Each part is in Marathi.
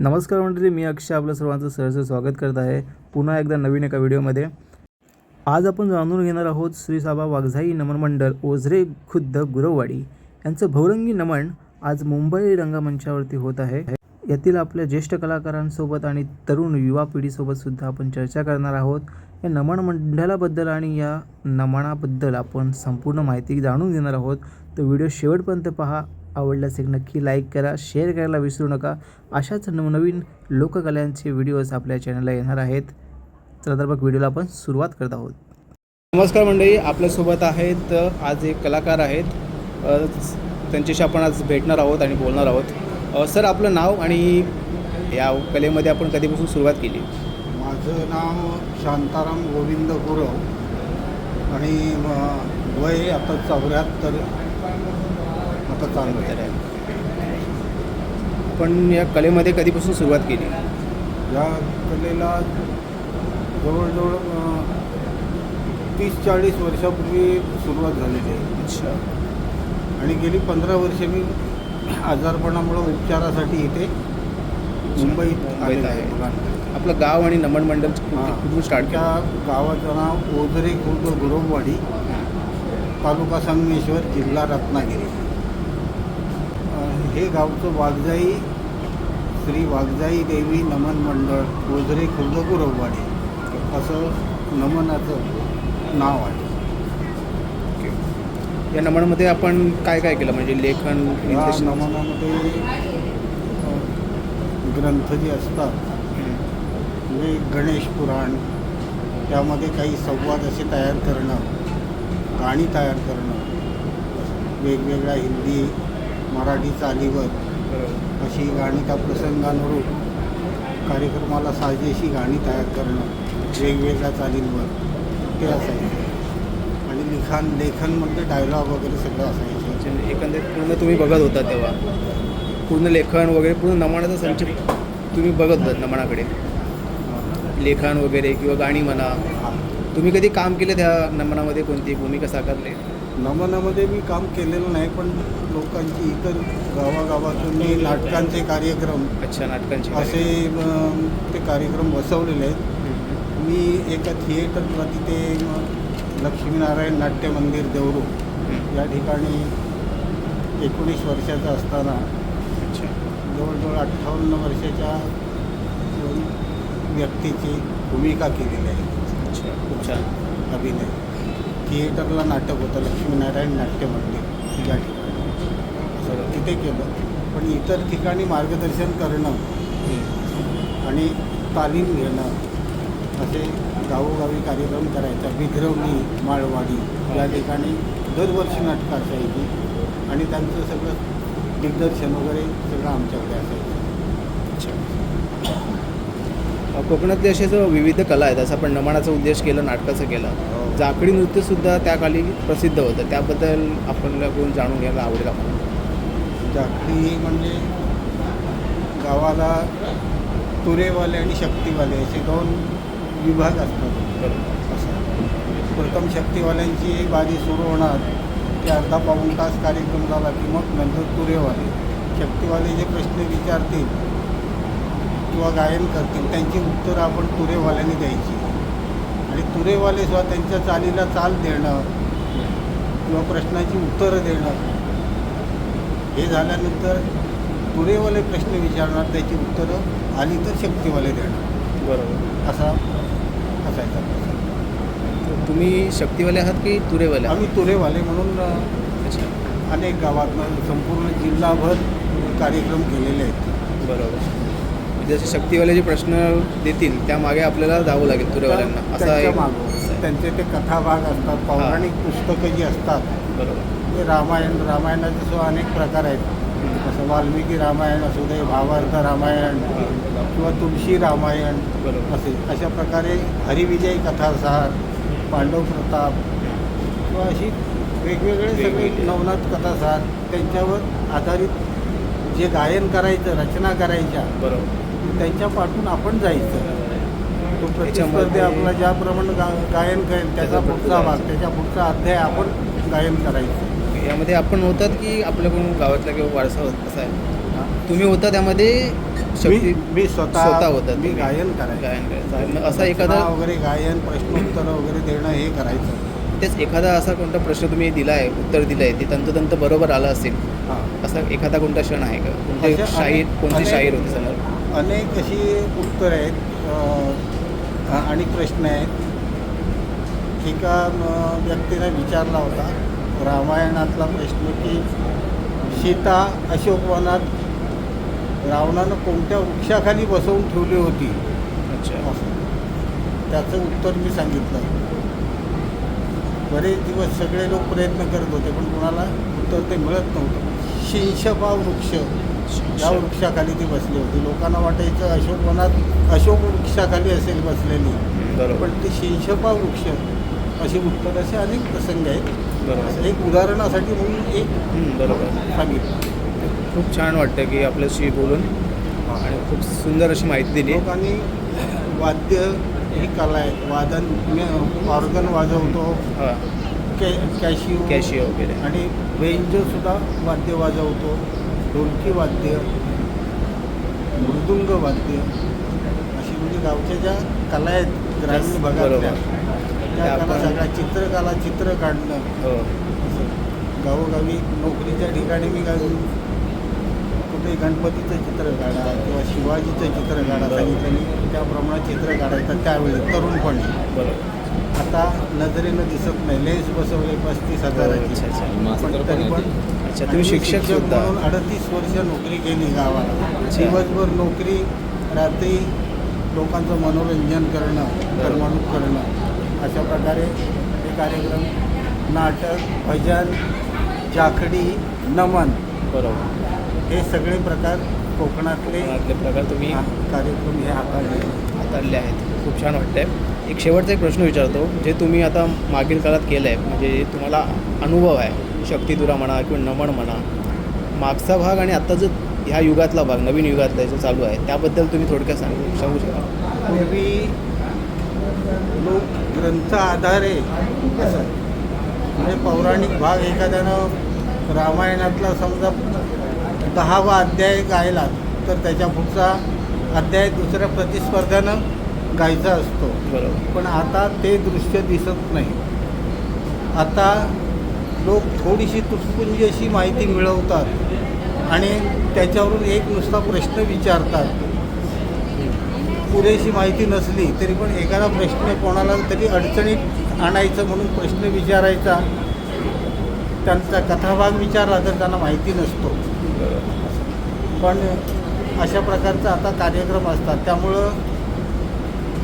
नमस्कार मंडळी मी अक्षय आपलं सर्वांचं सहर्ष स्वागत करत आहे पुन्हा एकदा नवीन एका व्हिडिओमध्ये. आज आपण जाणून घेणार आहोत श्री साबा वाघझाई नमन मंडळ ओझरे खुद्द गुरववाडी. यांचं भौरंगी नमन आज मुंबई रंगमंचावरती होत आहे. यातील आपल्या ज्येष्ठ कलाकारांसोबत आणि तरुण युवा पिढीसोबत सुद्धा आपण चर्चा करणार आहोत. या नमन मंडळाबद्दल आणि या नमनाबद्दल आपण संपूर्ण माहिती जाणून घेणार आहोत. तर व्हिडिओ शेवटपर्यंत पहा. आवडलं असेल नक्की लाईक करा शेअर करायला विसरू नका. अशाच नवनवीन लोककलांचे व्हिडिओज आपल्या चॅनलला येणार आहेत. चला तर मग व्हिडिओला आपण सुरुवात करत आहोत. नमस्कार मंडळी आपल्यासोबत आहेत आज एक कलाकार आहेत. त्यांच्याशी आपण आज भेटणार आहोत आणि बोलणार आहोत. सर आपलं नाव आणि या कलेमध्ये आपण कधीपासून सुरुवात केली? माझं नाव शांताराम गोविंद गुरव आणि वय आता चौऱ्याहत्तर आता चालू आहे. आपण या कलेमध्ये कधीपासून सुरुवात केली? या कलेला जवळजवळ तीस चाळीस वर्षापूर्वी सुरुवात झालेली आहे अच्छा. आणि गेली पंधरा वर्षे मी आजारपणामुळं उपचारासाठी इथे मुंबईत आलेलो आहे. आपलं गाव आणि नमन मंडळ हां. कुठून स्टार्ट त्या गावाचं नाव ओझरे खुर्द गुरववाडी तालुका संगमेश्वर जिल्हा रत्नागिरी. हे गावचं वाघजाई श्री वाघजाई देवी नमन मंडळ ओझरे खुर्द गुरववाडी असं नमनाचं नाव आहे. या नमनमध्ये आपण काय काय केलं? म्हणजे लेखन या? नमनामध्ये ग्रंथ जे असतात म्हणजे गणेश पुराण त्यामध्ये काही संवाद असे तयार करणं गाणी तयार करणं वेगवेगळ्या हिंदी मराठी चालीवर. अशी गाणी त्या प्रसंगानुरूप कार्यक्रमाला साजेशी गाणी तयार करणं वेगवेगळ्या चालींवर ते असायचं. आणि लिखाण लेखन म्हणजे डायलॉग वगैरे सगळं असायचं. म्हणजे एकंदरीत पूर्ण तुम्ही बघत होता तेव्हा. पूर्ण लेखन वगैरे पूर्ण नमनाचा संच तुम्ही बघत होतात नमनाकडे. लेखन वगैरे किंवा गाणी म्हणा. हा. तुम्ही कधी काम केलं त्या नमनामध्ये कोणती? भूमिका साकारली? नमनामध्ये मी काम केलेलं नाही पण लोकांची इतर गावागावातून मी नाटकांचे कार्यक्रम अच्छा नाटकांची असे ते कार्यक्रम बसवलेले आहेत. मी एका थिएटरला तिथे लक्ष्मीनारायण नाट्य मंदिर देवरू. या ठिकाणी एकोणीस वर्षाचा असताना जवळजवळ अठ्ठावन्न वर्षाच्या व्यक्तीची भूमिका केलेली आहे. अच्छा खूप छान. अभिनय. थिएटरला नाटक होतं लक्ष्मीनारायण नाट्य मंदिर या ठिकाणी. तिथे केलं. पण इतर ठिकाणी मार्गदर्शन करणं आणि तालीम घेणं असे गावोगावी कार्यक्रम करायचा. विद्रवणी माळवाडी या ठिकाणी दरवर्षी नाटकं असायची. आणि त्यांचं सगळं दिग्दर्शन वगैरे सगळं आमच्याकडे असायचं अच्छा कोकणातले असे जो विविध कला आहेत. असं आपण नमनाचा उद्देश केला नाटकाचं केलं. हो. जाकडी नृत्यसुद्धा त्या काली प्रसिद्ध होतं. त्याबद्दल आपल्याला कोण जाणून घ्यायला आवडेल आपण जाकडी म्हणजे गावाला तुरेवाले आणि शक्तीवाले असे दोन विभाग असतात. असं प्रथम शक्तीवाल्यांची बाजी सुरू होणार. ते अर्धा पाऊण तास कार्यक्रम झाला की मग नंतर तुरेवाले. शक्तीवाले जे प्रश्न विचारतील किंवा गायन करतील त्यांची उत्तरं आपण तुरेवाल्यांनी द्यायची. आणि तुरेवाले सुद्धा त्यांच्या चालीला चाल देणं किंवा प्रश्नाची उत्तरं देणं हे झाल्यानंतर तुरेवाले प्रश्न विचारणार त्याची उत्तरं आली तर शक्तीवाले देणार बरोबर. असा असायचा तुम्ही शक्तीवाले आहात की तुरेवाले? आम्ही तुरेवाले म्हणून अनेक गावातनं संपूर्ण जिल्हाभर कार्यक्रम केलेले आहेत. बरोबर. जसे शक्तीवाले जे प्रश्न देतील त्यामागे आपल्याला जावं लागेल तुरेवाल्यांना. असा एक मागं. त्यांचे ते कथाभाग असतात पौराणिक पुस्तकं जी असतात बरोबर. ते रामायण रामायणाचे सुद्धा अनेक प्रकार आहेत. जसं वाल्मिकी रामायण असू दे भावार्थ रामायण किंवा तुळशी रामायण असे. अशा प्रकारे हरिविजय कथासार पांडव प्रताप किंवा अशी वेगवेगळे सगळे. नवनाथ कथासार त्यांच्यावर आधारित जे गायन करायचं रचना करायच्या बरोबर. त्यांच्या पाठून आपण जायचं. तो प्रतिस्पर्धी आपला ज्याप्रमाणे गा गायन करेल त्याचा पुढचा भाग त्याच्या पुढचा अध्याय आपण गायन करायचं. यामध्ये आपण होतात की आपल्याकडून गावातला किंवा वारसा होत कसा आहे? तुम्ही होता त्यामध्ये शक्ती मी स्वतः स्वतः होता मी. गायन करायचं. गायन करायचं असा एखादा वगैरे गायन प्रश्नोत्तर वगैरे देणं हे करायचं. तेच एखादा असा कोणता प्रश्न तुम्ही दिला आहे उत्तर दिलं आहे ते तंतोतंत बरोबर आलं असेल. असा एखादा कोणता क्षण आहे का? कोणते शाहीर कोणते शाहीर होते समोर? अनेक अशी उत्तर आहेत. आणि प्रश्न आहेत. एका व्यक्तीने विचारला होता रामायणातला प्रश्न की सीता अशोकवनात रावणानं कोणत्या वृक्षाखाली बसवून ठेवली होती? अच्छा. त्याचं उत्तर मी सांगितलं. बरेच दिवस सगळे लोक प्रयत्न करत होते पण कोणाला उत्तर ते मिळत नव्हतं. शिंशपा वृक्ष. या वृक्षाखाली ती बसली होती. लोकांना वाटायचं अशोकवनात अशोक वृक्षाखाली असेल बसलेली. बरोबर. पण ते शिंशपा वृक्ष असे उत्तर असे अनेक प्रसंग आहेत. बरोबर. एक उदाहरणासाठी म्हणून एक बरोबर. सांगितलं. खूप छान वाटतं की आपल्याशी बोलून आणि खूप सुंदर अशी माहिती दिली. लोकांनी वाद्य ही कला आहे. वादन मी ऑर्गन वाजवतो. कॅ कॅशिओ. कॅशिओ वगैरे. आणि बेंजोसुद्धा वाद्य वाजवतो. ढोलकी वाद्य मृदुंग वाद्य अशी म्हणजे गावच्या ज्या कला आहेत ग्रामीण भागातल्या त्या कला सगळ्या चित्रकला चित्र काढणं. हो. गावोगावी नोकरीच्या ठिकाणी मी काय कुठे गणपतीचं चित्र काढा किंवा शिवाजीचं चित्र काढा. सांगितलं त्याप्रमाणे चित्र काढायचं त्यावेळी तरुणपणी आता नजरेनं दिसत नाही. लेन्स बसवले पस्तीस हजाराची. पण तरी पण अच्छा तुम्ही शिक्षक म्हणून अडतीस वर्ष नोकरी केली गावाला. दिवसभर नोकरी रात्री लोकांचं मनोरंजन करणं करमणूक करणं अशा प्रकारे हे कार्यक्रम नाटक भजन जाखडी नमन बरोबर. हे सगळे प्रकार कोकणातले प्रकार तुम्ही कार्यक्रम हे हाताळले. हाताळले आहेत. खूप छान वाटतंय. एक शेवटचा एक प्रश्न विचारतो जे तुम्ही आता मागील काळात केलं आहे म्हणजे तुम्हाला अनुभव आहे शक्तिदुरा म्हणा किंवा नमन म्हणा मागचा भाग आणि आत्ता जो ह्या युगातला भाग नवीन युगातला जो चालू आहे त्याबद्दल तुम्ही थोडक्यात सांगू सांगू शकाल पूर्वी लोक ग्रंथ आधारे म्हणजे पौराणिक भाग एखाद्यानं रामायणातला समजा दहावा अध्याय गायला तर त्याच्या पुढचा अध्याय दुसऱ्या प्रतिस्पर्ध्यानं गायचा असतो. बरोबर. पण आता ते दृश्य दिसत नाही. आता लोक थोडीशी तुटपुंजी अशी माहिती मिळवतात आणि त्याच्यावरून एक नुसता प्रश्न विचारतात. पुरेशी माहिती नसली तरी पण एखादा प्रश्न कोणाला तरी अडचणीत आणायचं म्हणून प्रश्न विचारायचा. त्यांचा कथाभाग विचारला तर त्यांना माहिती नसतो. पण अशा प्रकारचा आता कार्यक्रम असतात. त्यामुळं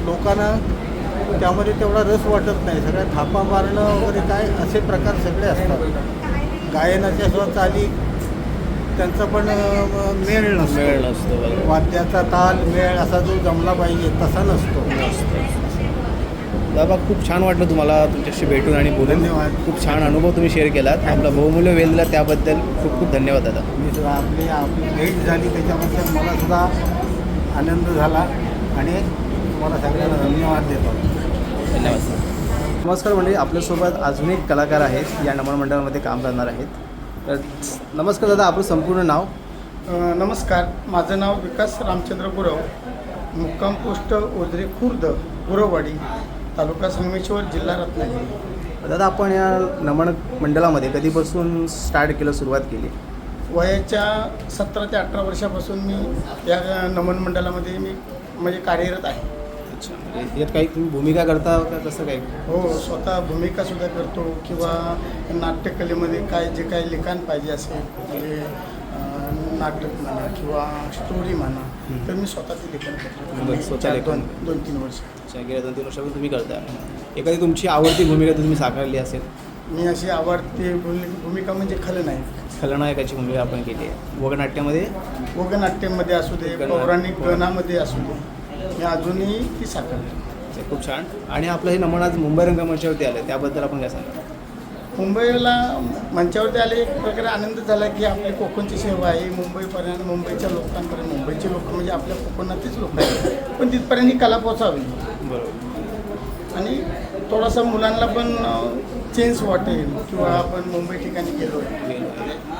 लोकांना त्यामध्ये तेवढा रस वाटत नाही. सगळ्या थापा मारणं वगैरे काय असे प्रकार सगळे असतात. गायनाच्या सुद्धा चाली त्यांचा पण मेळ नसतो. बरोबर. वाद्याचा ताल मेळ असा जो जमला पाहिजे तसा नसतो. दादा खूप छान वाटलं तुम्हाला तुमच्याशी भेटून आणि बोलून. धन्यवाद. खूप छान अनुभव तुम्ही शेअर केलात. आपला बहुमूल्य वेळ दिला त्याबद्दल खूप खूप धन्यवाद दादा. मी सुद्धा आपली आपली भेट झाली. त्याच्याबद्दल मला सुद्धा आनंद झाला. आणि मला सगळ्यांना धन्यवाद देतो. धन्यवाद नमस्कार मंडळी आपल्यासोबत अजून एक कलाकार आहेत या नमन मंडळामध्ये काम करणार आहेत. तर नमस्कार दादा आपलं संपूर्ण नाव? नमस्कार माझं नाव विकास रामचंद्र गुरव मुक्काम पोस्ट ओझरे खुर्द गुरववाडी तालुका संगमेश्वर जिल्हा रत्नागिरी. दादा आपण या नमन मंडळामध्ये कधीपासून स्टार्ट केलं सुरुवात केली? वयाच्या सतरा ते अठरा वर्षापासून मी या नमन मंडळामध्ये मी म्हणजे कार्यरत आहे. अच्छा म्हणजे यात काही तुम्ही भूमिका करता का कसं काय हो स्वतः भूमिकासुद्धा करतो किंवा नाट्यकलेमध्ये काय जे काही लिखाण पाहिजे असेल म्हणजे नाटक म्हणा किंवा स्टोरी म्हणा तर मी स्वतः ते लिखाण करतो. स्वतः चार- लेखन. दोन दोन तीन वर्ष. गेल्या दोन तीन वर्षापासून तुम्ही करता. एखादी तुमची आवडती भूमिका तुम्ही साकारली असेल? मी अशी आवडती भूमि- भूमिका म्हणजे खलनायक. खलनायकाची भूमिका आपण केली आहे. वगनाट्यामध्ये? वगनाट्यमध्ये असू दे पौराणिक गणामध्ये असू दे. मी अजूनही ती साकारते ते खूप छान. आणि आपलं हे नमन आज मुंबई रंगमंचावरती आलं त्याबद्दल आपण काय सांगा मुंबईला मंचावरती आले एक प्रकारे आनंद झाला की आपली कोकणची सेवा आहे. मुंबईपर्यंत मुंबईच्या लोकांपर्यंत मुंबईचे लोक म्हणजे आपल्या कोकणातलेच लोक आहेत. पण तिथपर्यंत ही कला पोचावी बरोबर. आणि थोडासा मुलांना पण चेंज वाटेल किंवा आपण मुंबई ठिकाणी गेलो.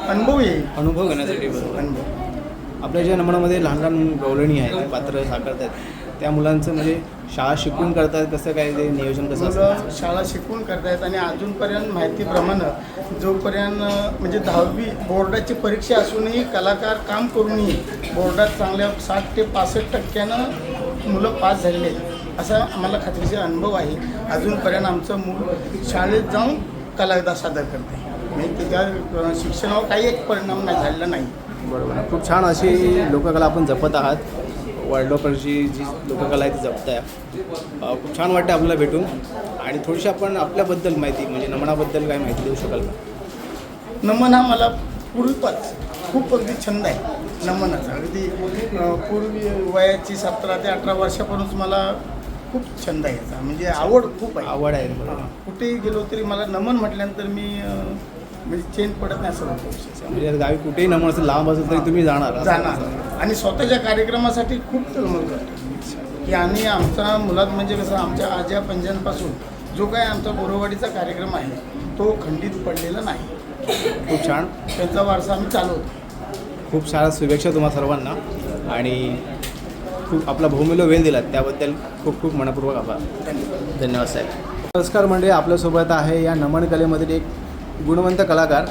अनुभव येईल. अनुभव घेण्यासाठी बरोबर. अनुभव. आपल्या ज्या नमनामध्ये लहान लहान गवळणी आहेत पात्र साकारत आहेत त्या मुलांचं म्हणजे शाळा शिकून करतात कसं काय ते नियोजन कसं मुलं असतं शाळा शिकवून करतायत आणि अजूनपर्यंत माहितीप्रमाणे जोपर्यंत म्हणजे दहावी बोर्डाची परीक्षा असूनही कलाकार काम करूनही बोर्डात चांगल्या साठ ते पासष्ट टक्क्यानं मुलं पास झालेले आहेत. असा आम्हाला खात्रीशीर अनुभव आहे. अजूनपर्यंत आमचं मूल शाळेत जाऊन कलाविदा सादर करते म्हणजे त्याच्या शिक्षणावर काही एक परिणाम नाही झालेला नाही. बरोबर. खूप छान अशी लोककला आपण जपत आहात. वर्ल्डोपरची जी लोककला आहे ती जपताय खूप छान वाटतं आपल्याला भेटून. आणि थोडीशी आपण आपल्याबद्दल माहिती म्हणजे नमनाबद्दल काय माहिती देऊ शकाल का? नमन हा मला पूर्वीपास खूप अगदी छंद आहे नमनाचा. अगदी पूर्वी वयाची सतरा ते अठरा वर्षापासून मला खूप छंद आहे याचा. म्हणजे आवड खूप आहे. आवड आहे हां. कुठेही गेलो तरी मला नमन म्हटल्यानंतर मी म्हणजे चेंज पडत नाही असं होतं म्हणजे गावी कुठेही नमन असेल लांब असेल तरी तुम्ही जाणार. असं- जाणार. आणि स्वतःच्या कार्यक्रमासाठी खूप तळमळ करतो. की आणि आमचा मुलात म्हणजे कसं आमच्या आज्या पंजांपासून जो काय आमचा बोरवाडीचा कार्यक्रम आहे तो खंडित पडलेला नाही. खूप छान. त्यांचा वारसा आम्ही चालवतो. खूप साऱ्या शुभेच्छा तुम्हा सर्वांना. आणि खूप आपला बहुमूल्य वेळ दिलात. त्याबद्दल खूप खूप मनपूर्वक आभार. धन्यवाद. साहेब. नमस्कार म्हणजे आपल्यासोबत आहे या नमन कलेमधील एक गुणवंत कलाकार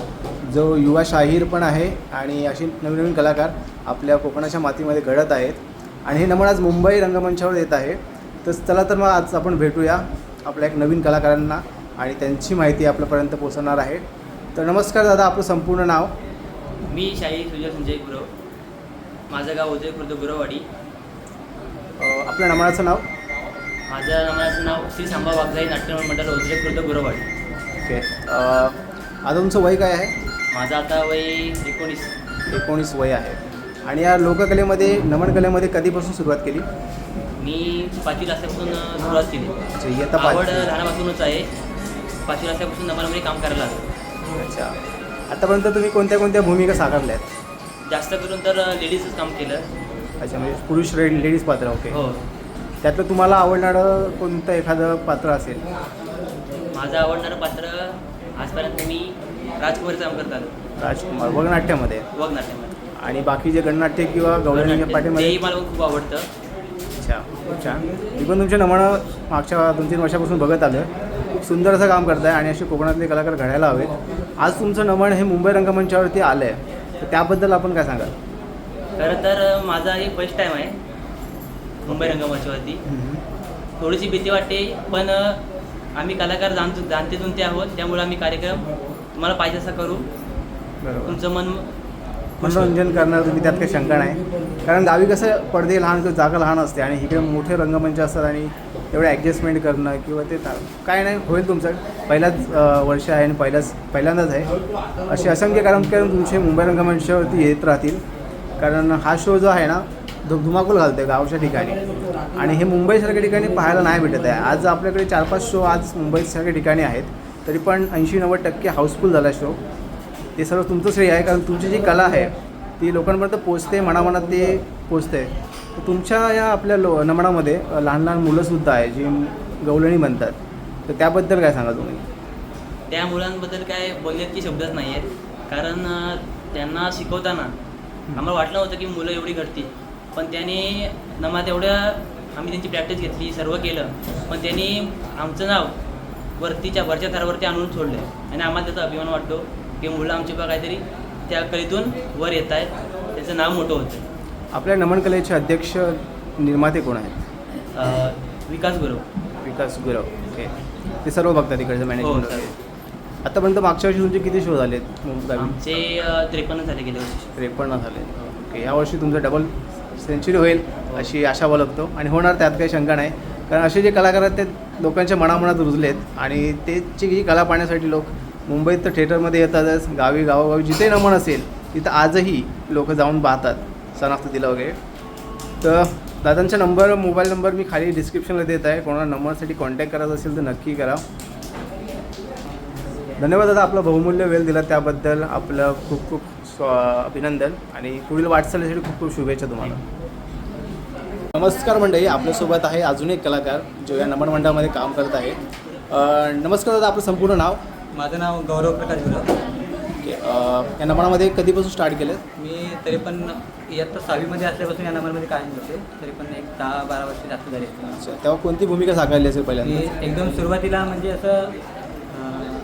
जो युवा शाहीर पण आहे आणि अशी नवीन नवीन कलाकार आपल्या कोकणाच्या मातीमध्ये घडत आहेत. आणि हे नमन आज मुंबई रंगमंचावर येत आहे. तर चला तर मग आज आपण भेटूया आपल्या एक नवीन कलाकारांना आणि त्यांची माहिती आपल्यापर्यंत पोहोचवणार आहे. तर नमस्कार दादा आपलं संपूर्ण नाव? मी शाही सुजय संजय गुरव. माझं गाव उदय खुर्द गुरववाडी. अ, आपल्या नमनाचं नाव? माझं नावाचं नाव श्री सांबा वाघजाई नाट्यमंडळ मंडळ उदय खुर्द गुरववाडी. ओके. अ, आता तुमचं वय काय आहे? माझं आता वय एकोणीस. एकोणीस वय आहे. आणि या लोककलेमध्ये नमन कलेमध्ये कधीपासून सुरुवात केली? मी पाचवी असल्यापासून अ, सुरुवात केली. अच्छा इयत्ता आवड लहानापासूनच आहे. पाचवी असल्यापासून नमामध्ये काम करायला लागलो. अच्छा. आतापर्यंत तुम्ही कोणत्या कोणत्या भूमिका साकारल्या आहेत जास्त करून तर लेडीजच काम केलं. अच्छा म्हणजे पुरुष रे लेडीज पात्र ओके हो. त्यातलं तुम्हाला आवडणारं कोणतं एखादं पात्र असेल? माझं आवडणारं पात्र आजपर्यंत मी राजकुमारीचं काम करत आलो राजकुमार वगनाट्यामध्ये? वग नाट्यामध्ये आणि बाकी जे गणनाट्य किंवा गौरवणी पाठीमध्ये तेही मला खूप आवडतं. अच्छा खूप छान. मी पण तुमचे नमनं मागच्या दोन तीन वर्षापासून बघत आलं खूप सुंदर असं काम करताय आणि असे कोकणातले कलाकार घडायला हवेत. आज तुमचं नमन हे मुंबई रंगमंचावरती आलं आहे तर त्याबद्दल आपण काय सांगाल? खरं तर माझा हे फर्स्ट टाईम आहे मुंबई रंगमंचावरती. थोडीशी भीती वाटते पण अ, आम्ही कलाकार जाणतो जाणते जुनते आहोत त्यामुळे आम्ही कार्यक्रम तुम्हाला पाहिजे असं करू. बरोबर. तुमचं मन मनोरंजन करणार तुम्ही त्यात काही शंका नाही. कारण गावी कसं पडदे लहान किंवा जागा लहान असते आणि इकडे मोठे रंगमंच असतात आणि एवढं ॲडजस्टमेंट करणं किंवा ते ता- काय नाही होईल तुमचं. पहिलाच अं, वर्ष आहे आणि पहिलाच पहिल्यांदाच आहे. असे असंख्य कार्यक्रम तुमचे मुंबई रंगमंचावरती येत राहतील. कारण हा शो जो आहे ना धु धुमाकूल घालतो गावच्या ठिकाणी. आणि हे मुंबईसारख्या ठिकाणी पाहायला नाही भेटत आहे. आज आपल्याकडे चार पाच शो आज मुंबईसारख्या ठिकाणी आहेत. तरी पण ऐंशी नव्वद टक्के हाऊसफुल झाला शो ते सर्व तुमचं श्रेय आहे कारण तुमची जी कला आहे ती लोकांपर्यंत पोचते मनामनात ते पोचते तर तुमच्या या आपल्या लो नमनामध्ये लहान लहान मुलंसुद्धा आहे जी गवळणी म्हणतात तर त्याबद्दल काय सांगा तुम्ही? त्या मुलांबद्दल काय बोलण्याचे शब्दच नाही आहेत. कारण त्यांना शिकवताना आम्हाला वाटलं होतं की मुलं एवढी घडतील. पण त्याने नमात एवढ्या आम्ही त्यांची प्रॅक्टिस घेतली सर्व केलं. पण त्यांनी आमचं नाव वरतीच्या वरच्या थरावरती आणून सोडलं आणि आम्हाला त्याचा अभिमान वाटतो. की मुलं आमची बा काहीतरी त्या कलेतून वर येत आहेत. त्याचं नाव मोठं होतं. आपल्या नमन कलेचे अध्यक्ष निर्माते कोण आहेत? विकास गुरव. विकास गुरव. ओके. ते सर्व बघतात तिकडचं हो मॅनेजमेंट सर. आतापर्यंत मागच्या वर्षी तुमचे किती शो गावी आमचे त्रेपन्न झाले गेले वर्षी. त्रेपन्न झाले. ओके. यावर्षी तुमचं डबल सेंचुरी होईल. हो. अशी आशा बाळगतो आणि होणार त्यात काही शंका नाही. कारण असे जे कलाकार आहेत ते लोकांच्या मनामनात रुजलेत. आणि त्याची जी कला पाहण्यासाठी लोक मुंबईत तर थिएटरमध्ये येतातच गावी गावोगावी जिथे नमन असेल तिथं आजही लोक जाऊन पाहतात सणासुदीला वगैरे. तर दादांचा नंबर मोबाईल नंबर मी खाली डिस्क्रिप्शनला देत आहे. कोणाला नंबरसाठी कॉन्टॅक्ट करायचा असेल तर नक्की करा. धन्यवाद दादा आपला बहुमूल्य वेळ दिला त्याबद्दल. आपलं खूप खूप स्व अभिनंदन. आणि पुढील वाटचालीसाठी खूप खूप शुभेच्छा तुम्हाला. नमस्कार मंडळी आपल्यासोबत आहे अजून एक कलाकार जो या नमन मंडळामध्ये काम करत आहे. अं, नमस्कार दादा आपलं संपूर्ण नाव? माझं नाव गौरव प्रकाश गुरव. ओके अं, या नमनामध्ये कधीपासून स्टार्ट केलं? मी तरी पण इयत्ता सहावीमध्ये असल्यापासून या नंबरमध्ये कायम होते. तरी पण एक दहा बारा वर्ष जास्त झाली असतील. अच्छा तेव्हा कोणती भूमिका साकारली असेल पहिल्यांदा? एकदम सुरुवातीला म्हणजे असं अं,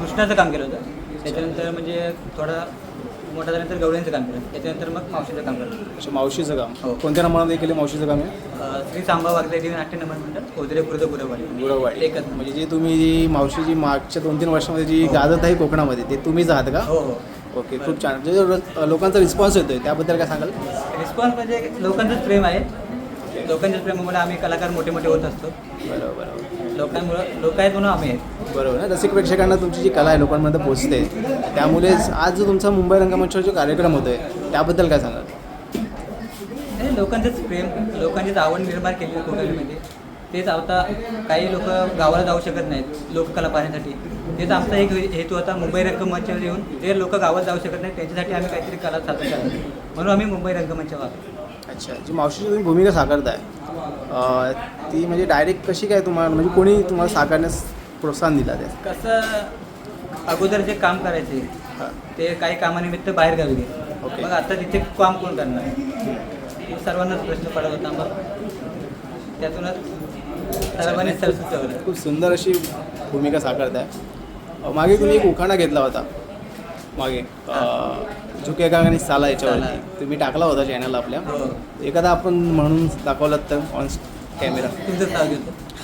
कृष्णाचं काम केलं होतं. त्याच्यानंतर म्हणजे थोडा मोठा झाल्यानंतर गवळ्यांचं काम केलं त्याच्यानंतर मग मावशीचं काम केलं अच्छा मावशीचं काम. हो. कोणत्या नंबरमध्ये केले मावशीचं काम आहे? अं, श्री सांबा वागले देवी नाट्य नंबर म्हणतात ओझरे खुर्द गुरवाडी. गुरवाडी. एकच म्हणजे जी तुम्ही जी मावशी जी मागच्या दोन तीन वर्षामध्ये जी गाजत आहे कोकणामध्ये ते तुम्हीच आहात का? हो हो. ओके खूप छान. म्हणजे जो र- लोकांचा रिस्पॉन्स येतोय त्याबद्दल काय सांगाल? रिस्पॉन्स म्हणजे लोकांचंच प्रेम आहे. लोकांच्याच प्रेमामुळे आम्ही कलाकार मोठे मोठे होत असतो. बरोबर. लोकांमुळं लोक आहेत म्हणून आम्ही आहेत. बरोबर ना? रसिक प्रेक्षकांना तुमची जी कला आहे लोकांपर्यंत पोहोचते त्यामुळेच आज जो तुमचा मुंबई रंगमंचावर जो कार्यक्रम होतोय त्याबद्दल काय सांगाल? हे लोकांचंच प्रेम लोकांचीच आवड निर्माण केली आहे कोकणमध्ये. तेच आता काही लोक गावाला जाऊ शकत नाहीत लोककला पाहण्यासाठी. तेच आमचा एक हेतू होता मुंबई रंगमंचावर येऊन जे लोक गावात जाऊ शकत नाहीत त्यांच्यासाठी आम्ही काहीतरी कला सादर करावी म्हणून आम्ही मुंबई रंगमंचावर आलो अच्छा जी मावशीची तुम्ही भूमिका साकारताय अं, ती म्हणजे डायरेक्ट कशी काय तुम्हाला म्हणजे कोणी तुम्हाला साकारण्यास प्रोत्साहन दिला ते कसं अगोदर जे काम करायचे हां. ते काही कामानिमित्त बाहेर गावी गेले ओके. मग आता तिथे काम कोण करणार? हे सर्वांनाच प्रश्न पडत होता मग त्यातूनच सर्वांनी सर सुचवलं खूप सुंदर अशी भूमिका साकारताय. अं, मागे तुम्ही एक उखाणा घेतला होता. मागे अं, झुकेगा आणि साला याच्यावरती. तुम्ही टाकला होता चॅनल आपल्या. हो. एखादा आपण म्हणून दाखवलात तर ऑन कॅमेरा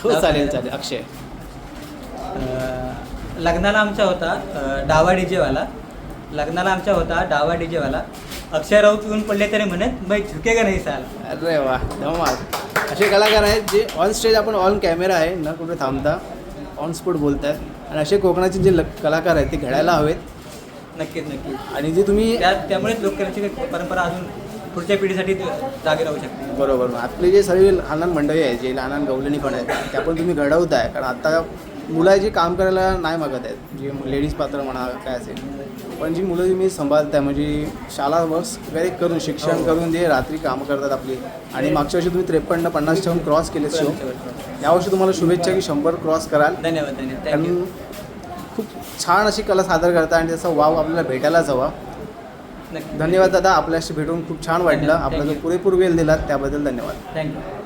हो चालेल चालेल. अक्षय. लग्नाला आमचा होता डावा डीजेवाला. लग्नाला आमचा होता डावा डीजेवाला. अक्षय राऊत येऊन पडले तरी म्हणत मै झुकेगा नाही साल? अरे वा धमाल. असे कलाकार आहेत जे ऑन स्टेज आपण ऑन कॅमेरा आहे न कुठे थांबता ऑन स्पॉट बोलत आहेत आणि असे कोकणाचे जे ल- कलाकार आहेत ते घडायला हवेत. नक्कीच नक्कीच. आणि जे तुम्ही त्या त्यामुळेच लोककलेची परंपरा अजून पुढच्या पिढीसाठी जागे राहू शकते. बरोबर. आपले जे सर्व लहान मंडळी आहेत जे लहान गवलणी पण आहेत त्या पण तुम्ही घडवताय कारण आता मुलं जे काम करायला नाही मागत आहेत जे लेडीज पात्र म्हणा काय असेल. पण जी मुलं तुम्ही सांभाळताय म्हणजे शाळा वर्ष वगैरे करून शिक्षण करून जे रात्री कामं करतात आपली. आणि मागच्या वर्षी तुम्ही त्रेपन्न पन्नास ठेवून क्रॉस केले शो यावर्षी तुम्हाला शुभेच्छा की शंभर क्रॉस कराल. धन्यवाद धन्यवाद. कारण छान अशी कला सादर करता आणि त्याचा वाव आपल्याला भेटायलाच हवा धन्यवाद दादा आपल्याशी भेटून खूप छान वाटलं. आपला जो. पुरेपूर वेळ दिलात त्याबद्दल धन्यवाद. थँक्यू